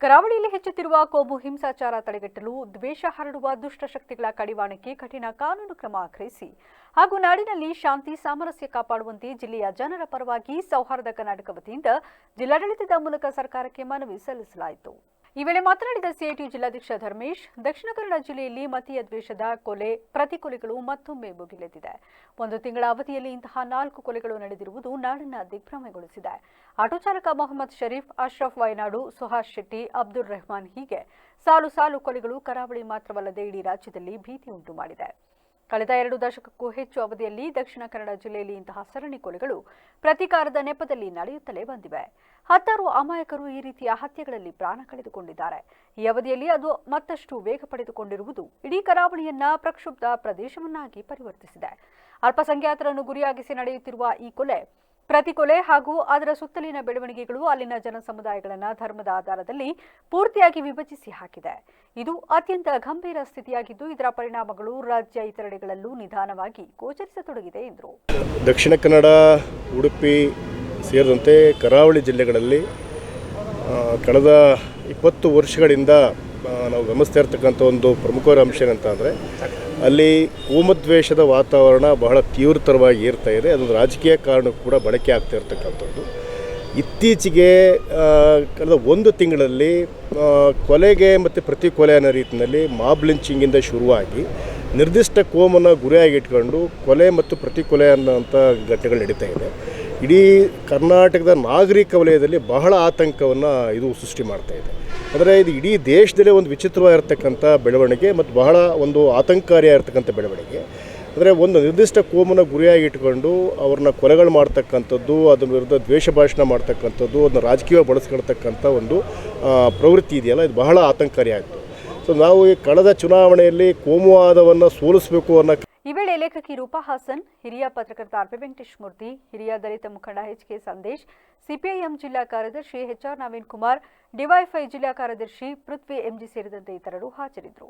ಕರಾವಳಿಯಲ್ಲಿ ಹೆಚ್ಚುತ್ತಿರುವ ಕೋಮು ಹಿಂಸಾಚಾರ ತಡೆಗಟ್ಟಲು ದ್ವೇಷ ಹರಡುವ ದುಷ್ಟಶಕ್ತಿಗಳ ಕಡಿವಾಣಕ್ಕೆ ಕಠಿಣ ಕಾನೂನು ಕ್ರಮ ಆಗ್ರಹಿಸಿ. ಹಾಗೂ ನಾಡಿನಲ್ಲಿ ಶಾಂತಿ ಸಾಮರಸ್ಯ ಕಾಪಾಡುವಂತೆ ಜಿಲ್ಲೆಯ ಜನರ ಪರವಾಗಿ ಸೌಹಾರ್ದ ಕರ್ನಾಟಕ ವತಿಯಿಂದ ಜಿಲ್ಲಾಡಳಿತದ ಮೂಲಕ ಸರ್ಕಾರಕ್ಕೆ ಮನವಿ ಸಲ್ಲಿಸಲಾಯಿತು. ಈ ವೇಳೆ ಮಾತನಾಡಿದ ಸಿಐಟಿ ಜಿಲ್ಲಾಧ್ಯಕ್ಷ ಧರ್ಮೇಶ್, ದಕ್ಷಿಣ ಕನ್ನಡ ಜಿಲ್ಲೆಯಲ್ಲಿ ಮತೀಯ ದ್ವೇಷದ ಕೊಲೆ, ಪ್ರತಿಕೊಲೆಗಳು ಮತ್ತೊಮ್ಮೆ ಭುಗಿಲೆದ್ದಿದೆ. ಒಂದು ತಿಂಗಳ ಅವಧಿಯಲ್ಲಿ ಇಂತಹ ನಾಲ್ಕು ಕೊಲೆಗಳು ನಡೆದಿರುವುದು ನಾಡನ್ನ ದಿಗ್ಭ್ರಮೆಗೊಳಿಸಿದೆ. ಆಟೋ ಚಾಲಕ ಮೊಹಮ್ಮದ್ ಶರೀಫ್, ಅಶ್ರಫ್ ವಯನಾಡು, ಸುಹಾಸ್ ಶೆಟ್ಟಿ ಅಬ್ದುಲ್ ರೆಹಮಾನ್ ಹೀಗೆ ಸಾಲು ಸಾಲು ಕೊಲೆಗಳು ಕರಾವಳಿ ಮಾತ್ರವಲ್ಲದೆ ಇಡೀ ರಾಜ್ಯದಲ್ಲಿ ಭೀತಿ ಉಂಟು ಮಾಡಿದೆ. ಕಳೆದ ಎರಡು ದಶಕಕ್ಕೂ ಹೆಚ್ಚು ಅವಧಿಯಲ್ಲಿ ದಕ್ಷಿಣ ಕನ್ನಡ ಜಿಲ್ಲೆಯಲ್ಲಿ ಇಂತಹ ಸರಣಿ ಕೊಲೆಗಳು ಪ್ರತೀಕಾರದ ನೆಪದಲ್ಲಿ ನಡೆಯುತ್ತಲೇ ಬಂದಿವೆ. ಹತ್ತಾರು ಅಮಾಯಕರು ಈ ರೀತಿಯ ಹತ್ಯೆಗಳಲ್ಲಿ ಪ್ರಾಣ ಕಳೆದುಕೊಂಡಿದ್ದಾರೆ. ಈ ಅವಧಿಯಲ್ಲಿ ಅದು ಮತ್ತಷ್ಟು ವೇಗ ಪಡೆದುಕೊಂಡಿರುವುದು ಇಡೀ ಕರಾವಳಿಯನ್ನ ಪ್ರಕ್ಷುಬ್ಧ ಪ್ರದೇಶವನ್ನಾಗಿ ಪರಿವರ್ತಿಸಿದೆ. ಅಲ್ಪಸಂಖ್ಯಾತರನ್ನು ಗುರಿಯಾಗಿಸಿ ನಡೆಯುತ್ತಿರುವ ಈ ಕೊಲೆ ಪ್ರತಿಕೊಲೆ ಹಾಗೂ ಅದರ ಸುತ್ತಲಿನ ಬೆಳವಣಿಗೆಗಳು ಅಲ್ಲಿನ ಜನಸಮುದಾಯಗಳನ್ನು ಧರ್ಮದ ಆಧಾರದಲ್ಲಿ ಪೂರ್ತಿಯಾಗಿ ವಿಭಜಿಸಿ ಹಾಕಿದೆ. ಇದು ಅತ್ಯಂತ ಗಂಭೀರ ಸ್ಥಿತಿಯಾಗಿದ್ದು, ಇದರ ಪರಿಣಾಮಗಳು ರಾಜ್ಯ ಇತರೆಡೆಗಳಲ್ಲೂ ನಿಧಾನವಾಗಿ ಗೋಚರಿಸತೊಡಗಿದೆ ಎಂದರು. ದಕ್ಷಿಣ ಕನ್ನಡ, ಉಡುಪಿ ಸೇರಿದಂತೆ ಕರಾವಳಿ ಜಿಲ್ಲೆಗಳಲ್ಲಿ ಕಳೆದ ಇಪ್ಪತ್ತು ವರ್ಷಗಳಿಂದ ನಾವು ಗಮನಿಸ್ತಾ ಇರ್ತಕ್ಕಂಥ ಒಂದು ಪ್ರಮುಖವಾದ ಅಂಶ ಏನಂತಂದರೆ, ಅಲ್ಲಿ ಕೋಮದ್ವೇಷದ ವಾತಾವರಣ ಬಹಳ ತೀವ್ರತರವಾಗಿ ಏರ್ತಾ ಇದೆ. ಅದೊಂದು ರಾಜಕೀಯ ಕಾರಣಕ್ಕೂ ಕೂಡ ಬಳಕೆ ಆಗ್ತಾ ಇರ್ತಕ್ಕಂಥದ್ದು. ಇತ್ತೀಚೆಗೆ ಕಳೆದ ಒಂದು ತಿಂಗಳಲ್ಲಿ ಕೊಲೆಗೆ ಮತ್ತು ಪ್ರತಿ ಕೊಲೆ ಅನ್ನೋ ರೀತಿಯಲ್ಲಿ ಮಾಬ್ ಲಿಂಚಿಂಗಿಂದ ಶುರುವಾಗಿ ನಿರ್ದಿಷ್ಟ ಕೋಮನ್ನು ಗುರಿಯಾಗಿ ಇಟ್ಕೊಂಡು ಕೊಲೆ ಮತ್ತು ಪ್ರತಿ ಕೊಲೆ ಅನ್ನೋಂಥ ಘಟನೆಗಳು ನಡೀತಾ ಇದೆ. ಇಡೀ ಕರ್ನಾಟಕದ ನಾಗರಿಕ ವಲಯದಲ್ಲಿ ಬಹಳ ಆತಂಕವನ್ನು ಇದು ಸೃಷ್ಟಿ ಮಾಡ್ತಾ ಇದೆ. ಅಂದರೆ ಇದು ಇಡೀ ದೇಶದಲ್ಲೇ ಒಂದು ವಿಚಿತ್ರವಾಗಿರ್ತಕ್ಕಂಥ ಬೆಳವಣಿಗೆ ಮತ್ತು ಬಹಳ ಒಂದು ಆತಂಕಕಾರಿಯಾಗಿರ್ತಕ್ಕಂಥ ಬೆಳವಣಿಗೆ. ಅಂದರೆ ಒಂದು ನಿರ್ದಿಷ್ಟ ಕೋಮನ ಗುರಿಯಾಗಿ ಇಟ್ಕೊಂಡು ಅವ್ರನ್ನ ಕೊಲೆಗಳು ಮಾಡ್ತಕ್ಕಂಥದ್ದು, ಅದ್ರ ವಿರುದ್ಧ ದ್ವೇಷ ಭಾಷಣ ಮಾಡ್ತಕ್ಕಂಥದ್ದು, ಅದನ್ನ ರಾಜಕೀಯ ಬಳಸ್ಕೊಳ್ತಕ್ಕಂಥ ಒಂದು ಪ್ರವೃತ್ತಿ ಇದೆಯಲ್ಲ, ಇದು ಬಹಳ ಆತಂಕಕಾರಿಯಾಯಿತು ಸೊ ನಾವು ಈ ಕಳೆದ ಚುನಾವಣೆಯಲ್ಲಿ ಕೋಮುವಾದವನ್ನು ಸೋಲಿಸಬೇಕು ಅನ್ನೋ ಈ ವೇಳೆ ಲೇಖಕಿ ರೂಪಾ ಹಾಸನ್, ಹಿರಿಯ ಪತ್ರಕರ್ತ ಆರ್ ಪಿ ವೆಂಕಟೇಶ್ ಮೂರ್ತಿ, ಹಿರಿಯ ದಲಿತ ಮುಖಂಡ ಎಚ್ ಕೆ ಸಂದೇಶ್, ಸಿಪಿಐಎಂ ಜಿಲ್ಲಾ ಕಾರ್ಯದರ್ಶಿ ಎಚ್ಆರ್ ನವೀನ್ ಕುಮಾರ್, ಡಿವೈಫೈ ಜಿಲ್ಲಾ ಕಾರ್ಯದರ್ಶಿ ಪೃಥ್ವಿ ಎಂಜಿ ಸೇರಿದಂತೆ ಇತರರು ಹಾಜರಿದ್ದರು.